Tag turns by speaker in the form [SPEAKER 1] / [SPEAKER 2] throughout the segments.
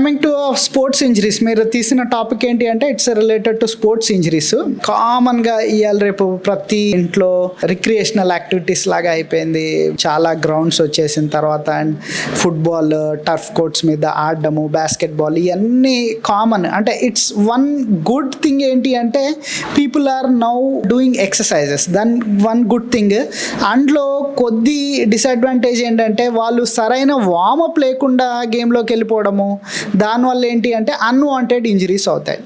[SPEAKER 1] Coming to sports injuries మీరు తీసిన topic ఏంటి అంటే it's related to sports injuries కామన్గా ఇవాళ రేపు ప్రతి ఇంట్లో రిక్రియేషనల్ యాక్టివిటీస్ లాగా అయిపోయింది. చాలా గ్రౌండ్స్ వచ్చేసిన తర్వాత అండ్ ఫుట్బాల్ టర్ఫ్ కోర్ట్స్ మీద ఆడడము బాస్కెట్ బాల్ ఇవన్నీ కామన్ అంటే ఇట్స్ వన్ గుడ్ థింగ్ ఏంటి అంటే people are now doing exercises than one good thing అందులో కొద్ది డిసడ్వాంటేజ్ ఏంటంటే వాళ్ళు సరైన వార్మప్ లేకుండా గేమ్లోకి వెళ్ళిపోవడము దానివల్ల ఏంటి అంటే అన్వాంటెడ్ ఇంజరీస్ అవుతాయి.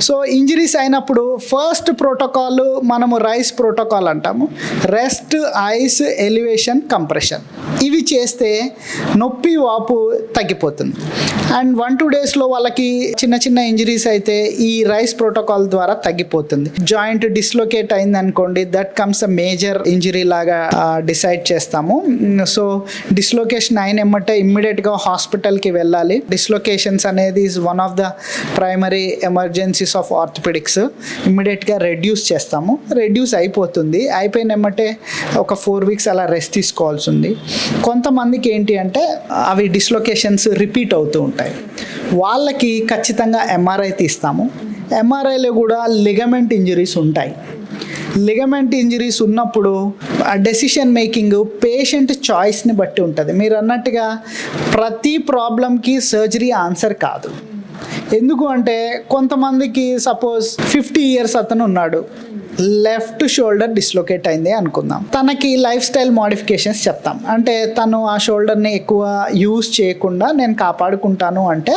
[SPEAKER 1] సో ఇంజరీస్ అయినప్పుడు ఫస్ట్ ప్రోటోకాల్ మనము రైస్ ప్రోటోకాల్ అంటాము. రెస్ట్ ఐస్ ఎలివేషన్ కంప్రెషన్ ఇవి చేస్తే నొప్పి వాపు తగ్గిపోతుంది. అండ్ వన్ టూ డేస్లో వాళ్ళకి చిన్న చిన్న ఇంజరీస్ అయితే ఈ రైస్ ప్రోటోకాల్ ద్వారా తగ్గిపోతుంది. జాయింట్ డిస్లొకేట్ అయింది అనుకోండి that comes a major injury లాగా డిసైడ్ చేస్తాము. Mm, సో డిస్లొకేషన్ అయిన ఎమ్మటే ఇమ్మీడియట్గా హాస్పిటల్కి వెళ్ళాలి. డిస్లోకేషన్ డిస్లొకేషన్స్ అనేది is one of the primary emergencies of orthopaedics ఇమ్మీడియట్గా రెడ్యూస్ చేస్తాము. రెడ్యూస్ అయిపోతుంది. అయిపోయిన ఎమ్మటే ఒక ఫోర్ వీక్స్ అలా రెస్ట్ తీసుకోవాల్సి ఉంది. కొంతమందికి ఏంటి అంటే అవి డిస్లొకేషన్స్ రిపీట్ అవుతూ ఉంటాయి. వాళ్ళకి ఖచ్చితంగా ఎంఆర్ఐ తీస్తాము. ఎంఆర్ఐలో కూడా లిగమెంట్ ఇంజరీస్ ఉంటాయి. లిగమెంట్ ఇంజరీస్ ఉన్నప్పుడు డెసిషన్ మేకింగ్ పేషెంట్ చాయిస్ని బట్టి ఉంటుంది. మీరు అన్నట్టుగా ప్రతి ప్రాబ్లంకి సర్జరీ ఆన్సర్ కాదు. ఎందుకు అంటే కొంతమందికి సపోజ్ ఫిఫ్టీ ఇయర్స్ అతను ఉన్నాడు. లెఫ్ట్ షోల్డర్ డిస్లొకేట్ అయింది అనుకుందాం. తనకి లైఫ్ స్టైల్ మోడిఫికేషన్స్ చెప్తాం. అంటే తను ఆ షోల్డర్ని ఎక్కువ యూజ్ చేయకుండా నేను కాపాడుకుంటాను అంటే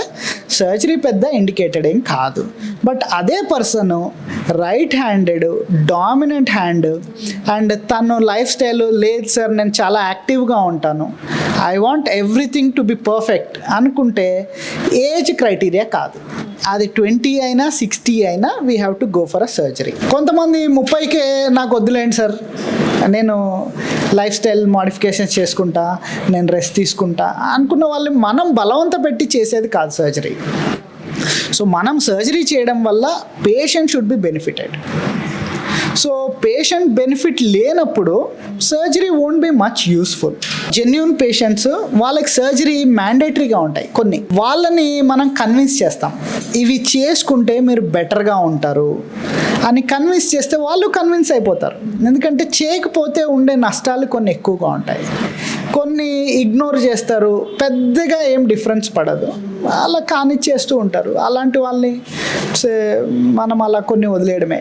[SPEAKER 1] సర్జరీ పెద్ద ఇండికేటెడ్ ఏం కాదు. బట్ అదే person right handed dominant hand and తను లైఫ్ స్టైల్ లేదు సార్ నేను చాలా యాక్టివ్గా ఉంటాను. I want everything to be perfect అనుకుంటే ఏజ్ క్రైటీరియా కాదు. అది ట్వంటీ అయినా సిక్స్టీ అయినా we have to go for a surgery కొంతమంది ముప్పైకే నాకు వద్దులేండి సార్. నేను లైఫ్ స్టైల్ మాడిఫికేషన్స్ చేసుకుంటా నేను రెస్ట్ తీసుకుంటా అనుకున్న వాళ్ళు మనం బలవంత పెట్టి చేసేది కాదు సర్జరీ సో మనం సర్జరీ చేయడం వల్ల patient should be benefited so patient benefit లేనప్పుడు surgery won't be much useful genuine patients వాళ్ళకి సర్జరీ మ్యాండేటరీగా ఉంటాయి కొన్ని. వాళ్ళని మనం కన్విన్స్ చేస్తాం. ఇవి చేసుకుంటే మీరు బెటర్గా ఉంటారు అని కన్విన్స్ చేస్తే వాళ్ళు కన్విన్స్ అయిపోతారు. ఎందుకంటే చేయకపోతే ఉండే నష్టాలు కొన్ని ఎక్కువగా ఉంటాయి. కొన్ని ఇగ్నోర్ చేస్తారు పెద్దగా ఏం డిఫరెన్స్ పడదు. అలా కానిచ్చేస్తూ ఉంటారు. అలాంటి వాళ్ళని మనం అలా కొన్ని వదిలేయడమే.